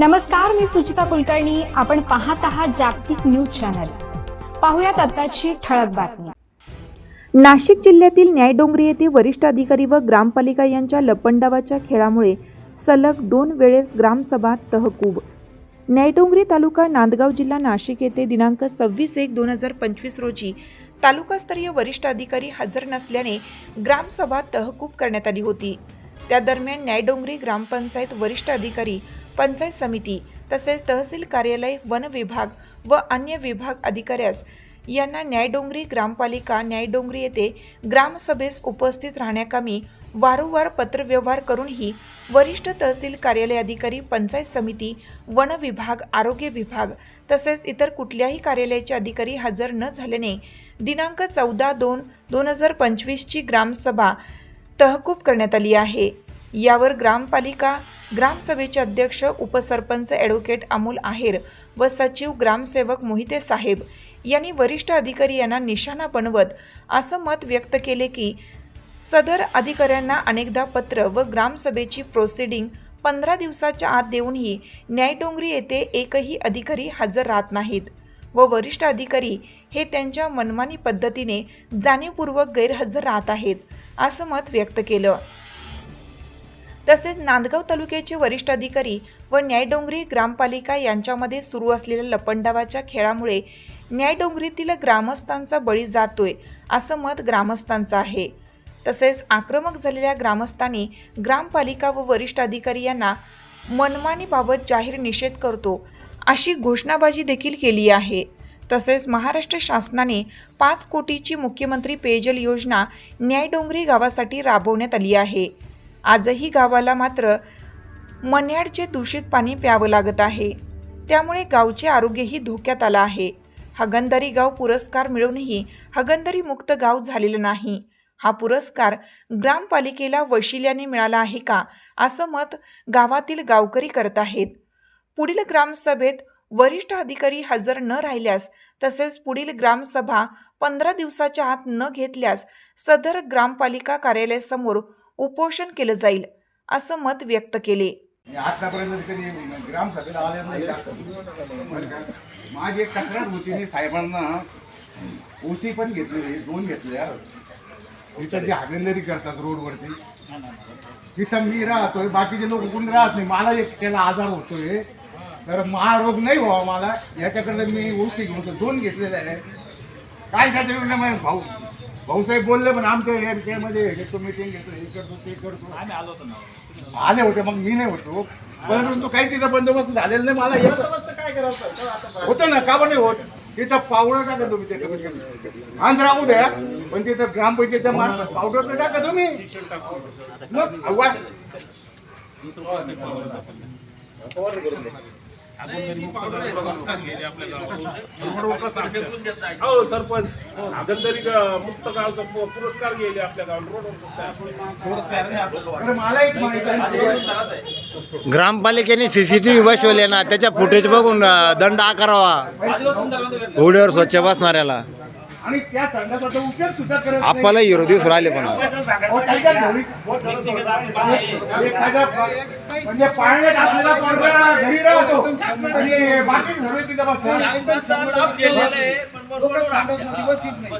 नमस्कार मी सुचिता कुलकर्णी. आपण पाहत आहात जागतिक न्यूज चॅनल. पाहुयात आताची ठळक बातमी. नाशिक जिल्ह्यातील न्यायडोंगरी येथे वरिष्ठ अधिकारी व ग्रामपालिका यांच्या लपंडावाच्या खेळामुळे सलग दोन वेळेस ग्रामसभा तहकूब. न्यायडोंगरी तालुका नांदगाव जिल्हा नाशिक येथे दिनांक सव्वीस एक दोन हजार पंचवीस रोजी तालुकास्तरीय वरिष्ठ अधिकारी हजर नसल्याने ग्रामसभा तहकूब करण्यात आली होती. त्या दरम्यान न्यायडोंगरी ग्रामपंचायत वरिष्ठ अधिकारी पंचायत समिती तसेच तहसील कार्यालय वन विभाग व अन्य विभाग अधिकाऱ्यास यांना न्यायडोंगरी ग्रामपालिका न्यायडोंगरी येथे ग्रामसभेस उपस्थित राहण्याकामी वारंवार पत्रव्यवहार करूनही वरिष्ठ तहसील कार्यालय अधिकारी पंचायत समिती वन विभाग आरोग्य विभाग तसेच इतर कुठल्याही कार्यालयाचे अधिकारी हजर न झाल्याने दिनांक चौदा दोन दोन हजार पंचवीसची ग्रामसभा तहकूब करण्यात आली आहे. यावर ग्रामपालिका ग्रामसभेचे अध्यक्ष उपसरपंच ॲडव्होकेट अमोल आहेर व सचिव ग्रामसेवक मोहिते साहेब यांनी वरिष्ठ अधिकारी यांना निशाणा बनवत असं मत व्यक्त केले की सदर अधिकाऱ्यांना अनेकदा पत्र व ग्रामसभेची प्रोसिडिंग पंधरा दिवसाच्या आत देऊनही न्यायडोंगरी येथे एकही अधिकारी हजर राहत नाहीत व वरिष्ठ अधिकारी हे त्यांच्या मनमानी पद्धतीने जाणीवपूर्वक गैरहजर राहत आहेत असं मत व्यक्त केलं. तसेच नांदगाव तालुक्याचे वरिष्ठ अधिकारी व न्यायडोंगरी ग्रामपालिका यांच्यामध्ये सुरू असलेल्या लपंडावाच्या खेळामुळे न्यायडोंगरीतील ग्रामस्थांचा बळी जातोय असं मत ग्रामस्थांचं आहे. तसेच आक्रमक झालेल्या ग्रामस्थांनी ग्रामपालिका व वरिष्ठ अधिकारी यांना मनमानीबाबत जाहीर निषेध करतो अशी घोषणाबाजी देखील केली आहे. तसेच महाराष्ट्र शासनाने पाच कोटीची मुख्यमंत्री पेयजल योजना न्यायडोंगरी गावासाठी राबवण्यात आली आहे. आजही गावाला मात्र मन्याडचे दूषित पाणी प्यावं लागत आहे. त्यामुळे गावचे आरोग्यही धोक्यात आलं आहे. हगंदरी गाव पुरस्कार मिळूनही हगंदरी मुक्त गाव झालेलं नाही. हा पुरस्कार ग्रामपालिकेला वशिल्याने मिळाला आहे का असं मत गावातील गावकरी करत आहेत. पुढील ग्रामसभेत वरिष्ठ अधिकारी हजर न राहिल्यास तसेच पुढील ग्रामसभा पंधरा दिवसाच्या आत न घेतल्यास सदर ग्रामपालिका कार्यालयासमोर उपोषण केलं जाईल असं मत व्यक्त केले. आतापर्यंत कधी ग्रामसभेला आले नाही. माझी एक तक्रार होती मी साहेबांना ओसी पण घेतलेली दोन घेतल्या तिथं जे हागंदरी करतात रोडवरती तिथं मी राहतोय बाकीचे लोक कोणी राहत नाही. मला एक त्याला आजार होतोय. तर महारोग नाही व्हावा मला. याच्याकडे मी ओसी घेऊन दोन घेतलेले आहे काय त्याच्या वेळेला भाऊ? भाऊसाहेब बोलले पण आमच्या एरियामध्ये घेतो मिटिंग घेतो हे करतो ते करतो. आले होते मग मी नाही होतो. परंतु काही तिथं बंदोबस्त झालेला नाही मला येत होतं ना का बरं नाही होत? तिथं पावडर टाका तुम्ही ते कमीत कमी. आंध्र राहू द्या पण तिथं ग्रामपंचायतच्या मार्फत पावडर तर टाका तुम्ही. मग अव्वा हो सरपंच. गंधरी मुक्त गावचा पु- पुरस्कार गेले आपल्या गावात. रोड बरं, मला एक माहिती आहे. ग्रामपालिकेने सीसीटीव्ही बसवले ना त्याच्या फुटेज बघून दंड आकारावा. होडीवर स्वच्छ बसणाऱ्याला. आणि त्या संघाचा उपयोग सुद्धा करत. आपल्याला हिरो दिवस राहिले पण? एखादा म्हणजे पाळण्यात आपल्याला पोरगा घरी राहतो आणि बाकी सर्व तिथं बसतात. लोकं सांगत नाही, व्यवस्थित नाही.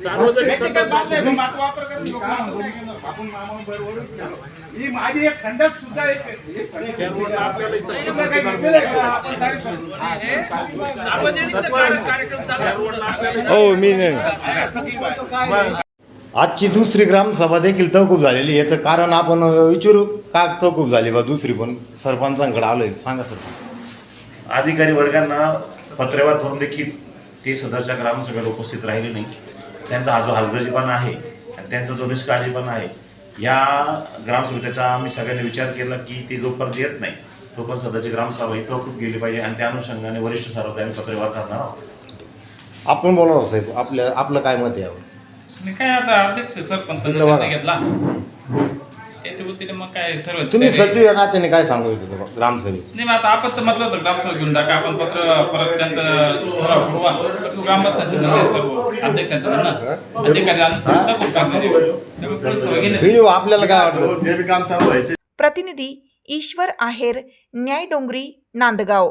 सार्वजनिक काय म्हणतो, आपण गेलो. ही माझी एक खंडच सुद्धा एक एक आपल्याला इथं- काही घेतलेलं आहे का? आपण हो मी नाही आजची दुसरी ग्रामसभा देखील तहकूब झालेली याचं कारण आपण विचारू का तहकूब झाली बा दुसरी पण? सरपंचांकडे आलोय. सांगा सर अधिकारी वर्गांना पत्रव्यवहार करून देखील ते सदरच्या ग्रामसभेला उपस्थित राहिले नाही. त्यांचा हा जो हलगर्जीपणा आहे आणि त्यांचा जो निष्काळजीपणा आहे या ग्रामसभेचा आम्ही सगळ्यांनी विचार केला की ते जोपर्यंत येत नाही तोपर्यंत सदरची ग्रामसभा ही तहकूब गेली पाहिजे आणि त्या अनुषंगाने वरिष्ठ सर्वकाही पत्रव्यवहार करणार आहोत. आपण बोलावं साहेब. आपल्या आपलं काय मत आहे यावर? मी काय आता अध्यक्ष सरपंच इकडं बघा. घेतला. मग काय सर्व तुम्ही सचिव या नात्याने काय सांगू इच्छिता ग्रामसभेत नाही मग आता आपण तर म्हटलं होतं ग्रामसभा घेऊन टाका आपण पत्र परत त्यांचं थोडा पुरवा. पण तू ग्रामस्थांचे म्हणणे सर्व अध्यक्षांचं म्हणणं. अधिकारी आणून टाकून टाकून देऊ. त्यामुळे पुढे सर्व गेले. हे आपल्याला काय वाटतं? जे बी काम चालू व्हायचे प्रतिनिधी ईश्वर आहेर न्याय डोंगरी नांदगाव.